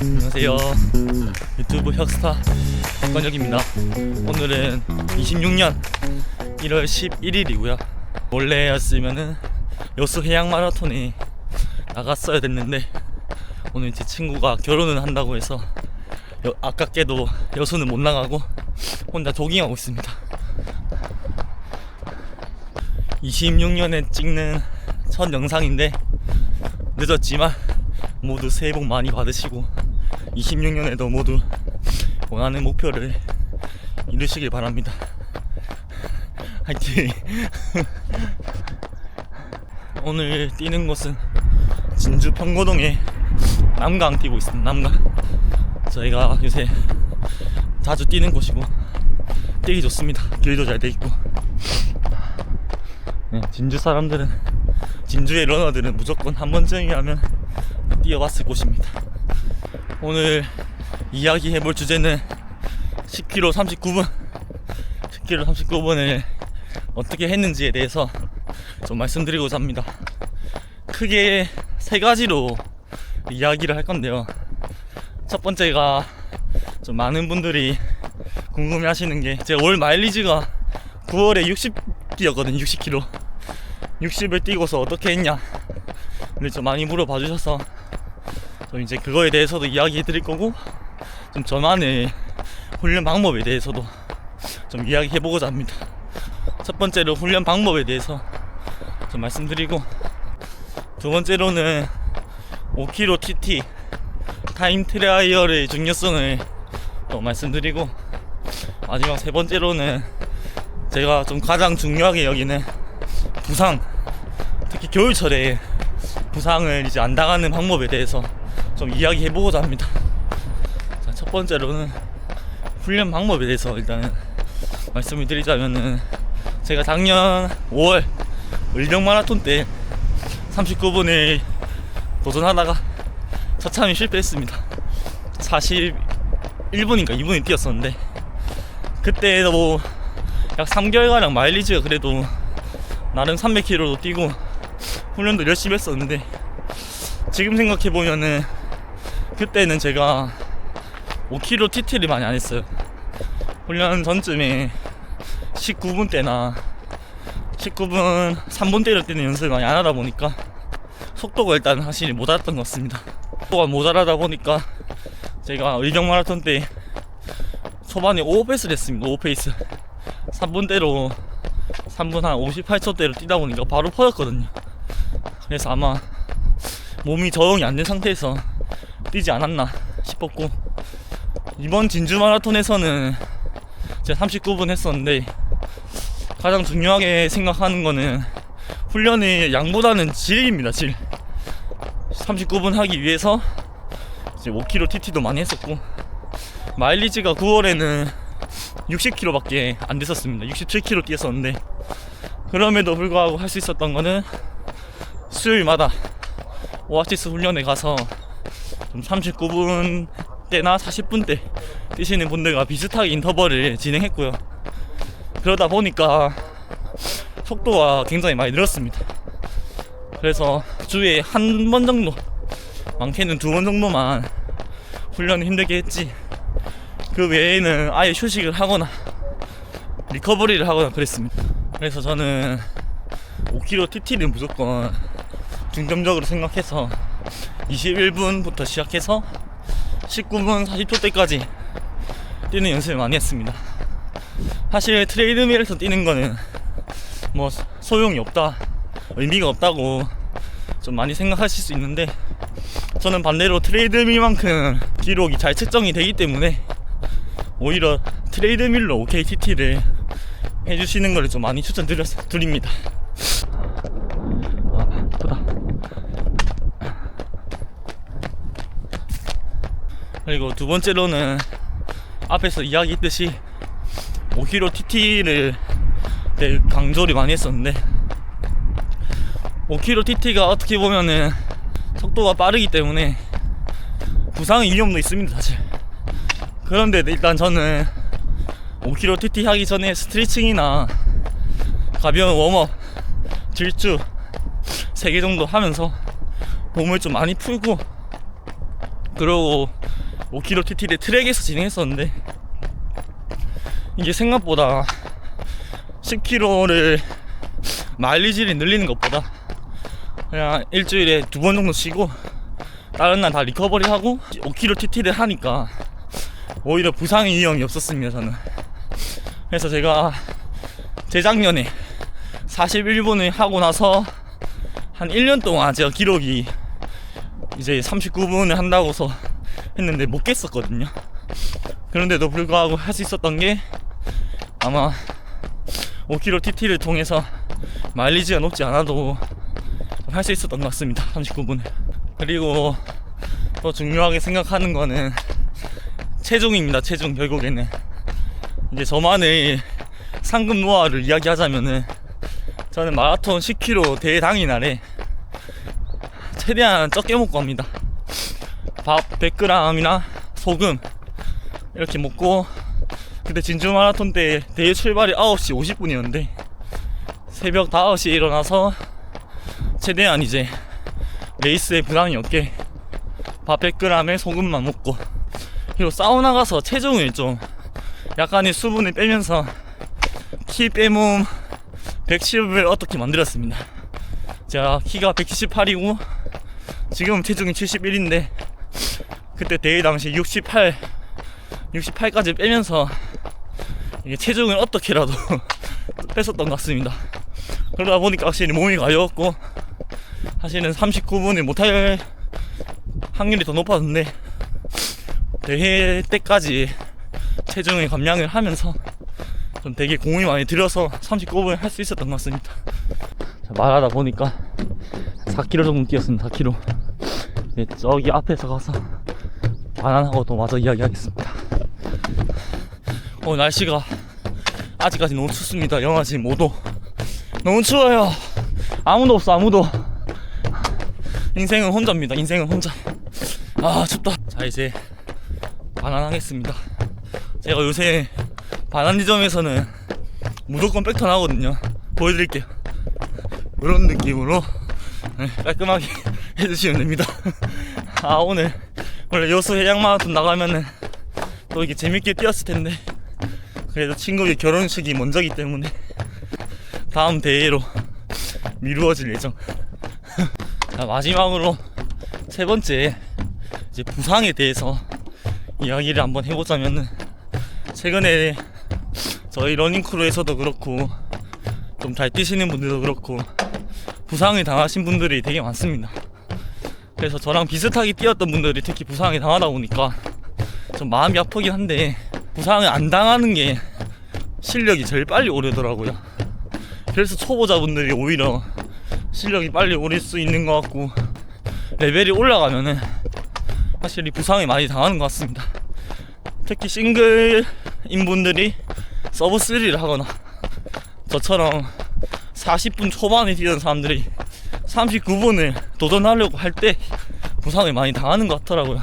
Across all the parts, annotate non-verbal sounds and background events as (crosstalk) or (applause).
안녕하세요. 유튜브 혁스타 박건혁입니다. 오늘은 26년 1월 11일이고요. 원래였으면은 여수 해양 마라톤에 나갔어야 됐는데 오늘 제 친구가 결혼을 한다고 해서 여- 아깝게도 여수는 못 나가고 혼자 조깅하고 있습니다. 26년에 찍는 첫 영상인데 늦었지만 모두 새해 복 많이 받으시고 26년에도 모두 원하는 목표를 이루시길 바랍니다. 화이팅! (laughs) 오늘 뛰는 곳은 진주 평고동에 남강 뛰고 있습니다. 남강. 저희가 요새 자주 뛰는 곳이고 뛰기 좋습니다. 길도 잘 돼 있고. 네, 진주 사람들은 진주의 러너들은 무조건 한 번쯤이라면 뛰어봤을 곳입니다. 오늘 이야기해볼 주제는 10km 39분, 10km 39분을 어떻게 했는지에 대해서 좀 말씀드리고자 합니다. 크게 세 가지로 이야기를 할 건데요. 첫 번째가 좀 많은 분들이 궁금해 하시는 게 제가 올 마일리지가 9월에 60 뛰었거든요. 60km. 60을 뛰고서 어떻게 했냐. 를 좀 많이 물어봐 주셔서 좀 이제 그거에 대해서도 이야기해 드릴 거고 좀 저만의 훈련 방법에 대해서도 좀 이야기해 보고자 합니다. 첫 번째로 훈련 방법에 대해서 좀 말씀드리고 두 번째로는 5km TT 타임 트라이얼의 중요성을 또 말씀드리고 마지막 세 번째로는 제가 좀 가장 중요하게 여기는 부상 특히 겨울철에 부상을 이제 안 당하는 방법에 대해서 좀 이야기해 보고자 합니다. 자, 첫 번째로는 훈련 방법에 대해서 일단 말씀을 드리자면은 제가 작년 5월 을령 마라톤 때 39분을 도전하다가 처참히 실패했습니다. 41분인가 2분이 뛰었었는데 그때도 약 3개월가량 마일리지가 그래도 나름 300km도 뛰고 훈련도 열심히 했었는데 지금 생각해 보면은 그때는 제가 5km TT를 많이 안 했어요. 훈련 전쯤에 19분 때나 19분 3분 때를 뛰는 연습을 많이 안 하다 보니까 속도가 일단 확실히 모자랐던 것 같습니다. 속도가 모자라다 보니까 제가 의정 마라톤 때 초반에 오버페이스를 했습니다. 오버페이스 3분대로 3분 한 58초대로 뛰다 보니까 바로 퍼졌거든요. 그래서 아마 몸이 적응이 안 된 상태에서 뛰지 않았나 싶었고 이번 진주 마라톤에서는 제가 39분 했었는데 가장 중요하게 생각하는 거는 훈련의 양보다는 질입니다 질 39분 하기 위해서 이제 5km TT도 많이 했었고 마일리지가 9월에는 60km밖에 안 됐었습니다 67km 뛰었었는데 그럼에도 불구하고 할 수 있었던 거는 수요일마다 오아시스 훈련에 가서 좀 39분 때나 40분 때 뛰시는 분들과 비슷하게 인터벌을 진행했고요. 그러다 보니까 속도가 굉장히 많이 늘었습니다. 그래서 주에 한 번 정도, 많게는 두 번 정도만 훈련을 힘들게 했지. 그 외에는 아예 휴식을 하거나 리커버리를 하거나 그랬습니다. 그래서 저는 5km TT를 무조건 중점적으로 생각해서 21분부터 시작해서 19분 40초 때까지 뛰는 연습을 많이 했습니다. 사실 트레이드밀에서 뛰는 거는 뭐 소용이 없다, 의미가 없다고 좀 많이 생각하실 수 있는데 저는 반대로 트레이드밀만큼 기록이 잘 측정이 되기 때문에 오히려 트레이드밀로 OKTT를 해주시는 걸 좀 많이 추천드립니다. 아, 아프다. 그리고 두 번째로는 앞에서 이야기했듯이 5km TT를 강조를 많이 했었는데 5km TT가 어떻게 보면은 속도가 빠르기 때문에 부상의 위험도 있습니다 사실 그런데 일단 저는 5km TT 하기 전에 스트레칭이나 가벼운 웜업, 질주 3개 정도 하면서 몸을 좀 많이 풀고 그러고 5km TT를 트랙에서 진행했었는데 이게 생각보다 10km를 마일리지를 늘리는 것보다 그냥 일주일에 두 번 정도 쉬고 다른 날 다 리커버리 하고 5km TT를 하니까 오히려 부상의 위험이 없었습니다 저는 그래서 제가 재작년에 41분을 하고 나서 한 1년 동안 제가 기록이 이제 39분을 한다고서 했는데 못 깼었거든요. 그런데도 불구하고 할 수 있었던 게 아마 5km TT를 통해서 마일리지가 높지 않아도 할 수 있었던 것 같습니다 39분을. 그리고 또 중요하게 생각하는 거는 체중입니다 체중 결국에는 이제 저만의 상금 노하우를 이야기하자면은 저는 마라톤 10km 대회 당일날에 최대한 적게 먹고 합니다. 밥 100g이나 소금 이렇게 먹고 그때 진주 마라톤 때 대회 출발이 9시 50분이었는데 새벽 5시에 일어나서 최대한 이제 레이스에 부담이 없게 밥 100g에 소금만 먹고 그리고 사우나 가서 체중을 좀 약간의 수분을 빼면서 키 빼몸 110을 어떻게 만들었습니다. 제가 키가 178이고 지금 체중이 71인데 그때 대회 당시 68 68까지 빼면서 이게 체중을 어떻게라도 (laughs) 뺐었던 것 같습니다. 그러다 보니까 확실히 몸이 가벼웠고 사실은 39분을 못할 확률이 더 높았는데 대회 때까지 체중을 감량을 하면서 좀 되게 공이 많이 들여서 39분을 할 수 있었던 것 같습니다. 자, 말하다 보니까 4km 정도 뛰었습니다 4km 네, 저기 앞에서 가서 바나나하고 또 마저 이야기하겠습니다. 오늘 날씨가 아직까지 너무 춥습니다. 영하 지금 5도. 너무 추워요. 아무도 없어 아무도. 인생은 혼자입니다 인생은 혼자. 아 춥다. 자 이제 바나나 하겠습니다 제가 요새 바나니점에서는 무조건 백턴 하거든요. 보여드릴게요. 이런 느낌으로 네, 깔끔하게 (laughs) 해주시면 됩니다. (laughs) 아 오늘 원래 여수 해양 마라톤 나가면은 또 이게 재밌게 뛰었을 텐데 그래도 친구의 결혼식이 먼저기 때문에 다음 대회로 미루어질 예정. (laughs) 자, 마지막으로 세 번째 이제 부상에 대해서 이야기를 한번 해보자면은 최근에 저희 러닝크루에서도 그렇고 좀 잘 뛰시는 분들도 그렇고 부상을 당하신 분들이 되게 많습니다. 그래서 저랑 비슷하게 뛰었던 분들이 특히 부상을 당하다 보니까 좀 마음이 아프긴 한데 부상을 안 당하는 게 실력이 제일 빨리 오르더라고요. 그래서 초보자분들이 오히려 실력이 빨리 오를 수 있는 것 같고 레벨이 올라가면은 확실히 부상이 많이 당하는 것 같습니다. 특히 싱글 인 분들이 서브 3를 하거나 저처럼 40분 초반에 뛰던 사람들이 39분을 도전하려고 할 때 부상을 많이 당하는 것 같더라고요.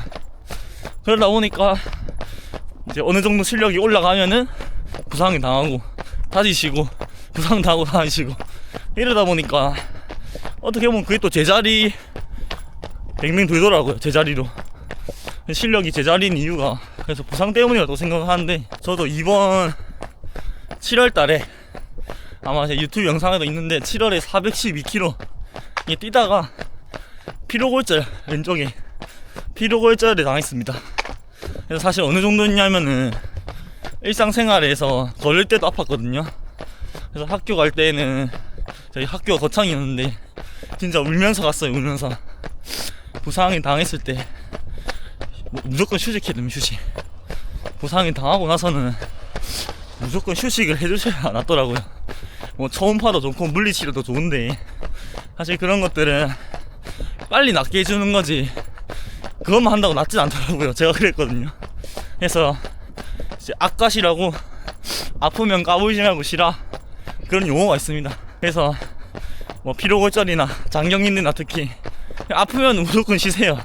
그러다 보니까 이제 어느 정도 실력이 올라가면은 부상이 당하고 다시 쉬고 부상 당하고 다시 쉬고 이러다 보니까 어떻게 보면 그게 또 제자리 뱅뱅 돌더라고요 제자리로 실력이 제자리인 이유가 그래서 부상 때문이라고 생각하는데 저도 이번 7월 달에 아마 제 유튜브 영상에도 있는데 7월에 412km 이 뛰다가 피로골절 왼쪽에 피로골절을 당했습니다. 그래서 사실 어느 정도였냐면은 일상생활에서 걸을 때도 아팠거든요. 그래서 학교 갈 때는 저희 학교가 거창이었는데 진짜 울면서 갔어요 울면서 부상이 당했을 때뭐 무조건 휴식해야 됩니다 휴식 부상이 당하고 나서는 무조건 휴식을 해주셔야 낫더라고요. 뭐 초음파도 좋고 물리치료도 좋은데 사실 그런 것들은 빨리 낫게 해주는 거지 그것만 한다고 낫진 않더라고요. 제가 그랬거든요. 그래서 이제 악가시라고 아프면 까불지 말고 쉬라 그런 용어가 있습니다. 그래서 뭐 피로골절이나 장경인들나 특히 아프면 무조건 쉬세요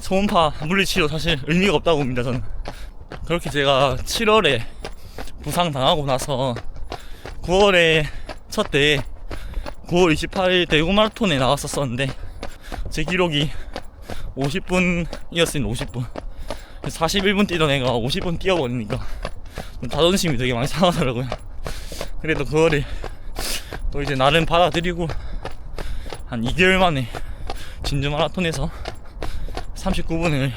초음파 물리치료 사실 의미가 없다고 봅니다 저는. 그렇게 제가 7월에 부상 당하고 나서 9월에 첫 대회 9월 28일 대구 마라톤에 나왔었었는데 제 기록이 50분이었으니 50분. 41분 뛰던 애가 50분 뛰어버리니까 좀 자존심이 되게 많이 상하더라고요. 그래도 그거를 또 이제 나름 받아들이고 한 2개월 만에 진주 마라톤에서 39분을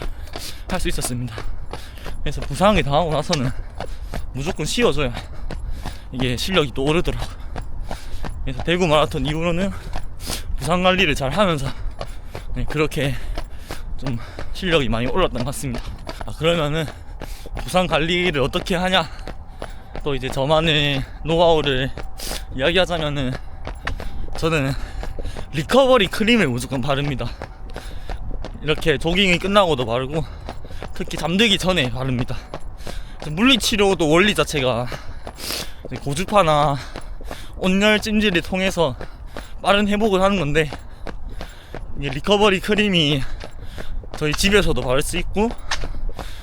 할 수 있었습니다 그래서 부상을 당하고 나서는 무조건 쉬어줘야 이게 실력이 또 오르더라고 그래서 대구 마라톤 이후로는 부상 관리를 잘 하면서 네, 그렇게 좀 실력이 많이 올랐던 것 같습니다. 아, 그러면은 부상 관리를 어떻게 하냐? 또 이제 저만의 노하우를 이야기하자면은 저는 리커버리 크림을 무조건 바릅니다. 이렇게 조깅이 끝나고도 바르고 특히 잠들기 전에 바릅니다. 물리치료도 원리 자체가 고주파나 온열 찜질을 통해서 빠른 회복을 하는 건데 리커버리 크림이 저희 집에서도 바를 수 있고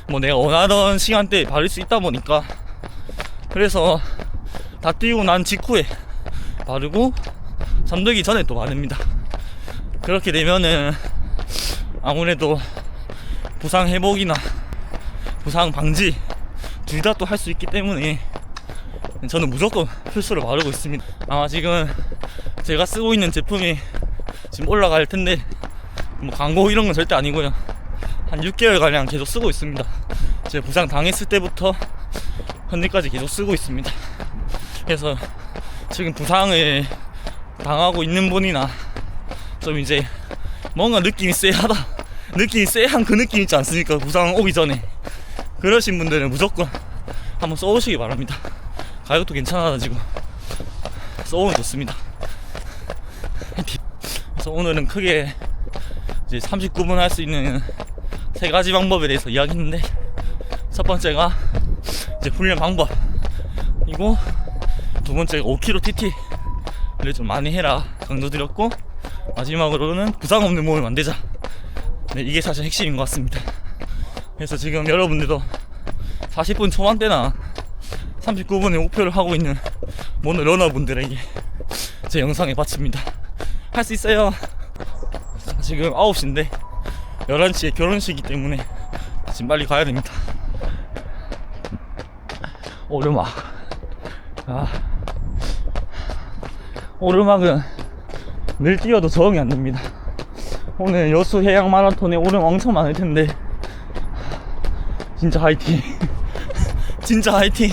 뭐 내가 원하던 시간대에 바를 수 있다 보니까 그래서 다 뛰고 난 직후에 바르고 잠들기 전에 또 바릅니다 그렇게 되면은 아무래도 부상 회복이나 부상 방지 둘 다 또 할 수 있기 때문에 저는 무조건 필수로 바르고 있습니다 아마 지금 제가 쓰고 있는 제품이 지금 올라갈 텐데 뭐 광고 이런 건 절대 아니고요. 한 6개월 가량 계속 쓰고 있습니다. 제가 부상 당했을 때부터 현재까지 계속 쓰고 있습니다. 그래서 지금 부상을 당하고 있는 분이나 좀 이제 뭔가 느낌이 쎄하다 느낌이 쎄한 그 느낌 있지 않습니까? 부상 오기 전에 그러신 분들은 무조건 한번 써보시기 바랍니다. 가격도 괜찮아가지고 써보면 좋습니다. 그래서 오늘은 크게 이제 39분 할 수 있는 세 가지 방법에 대해서 이야기했는데 첫 번째가 이제 훈련 방법이고 두 번째가 5kg TT를 좀 많이 해라 강조드렸고 마지막으로는 부상 없는 몸을 만들자 네, 이게 사실 핵심인 것 같습니다 그래서 지금 여러분들도 40분 초반대나 39분의 목표를 하고 있는 모노 러너분들에게 제 영상에 바칩니다 할 수 있어요 지금 9시인데 11시에 결혼식이기 때문에 지금 빨리 가야 됩니다. 오르막. 아. 오르막은 늘 뛰어도 적응이 안 됩니다. 오늘 여수 해양 마라톤에 오르막 엄청 많을 텐데 진짜 화이팅. (laughs) 진짜 화이팅.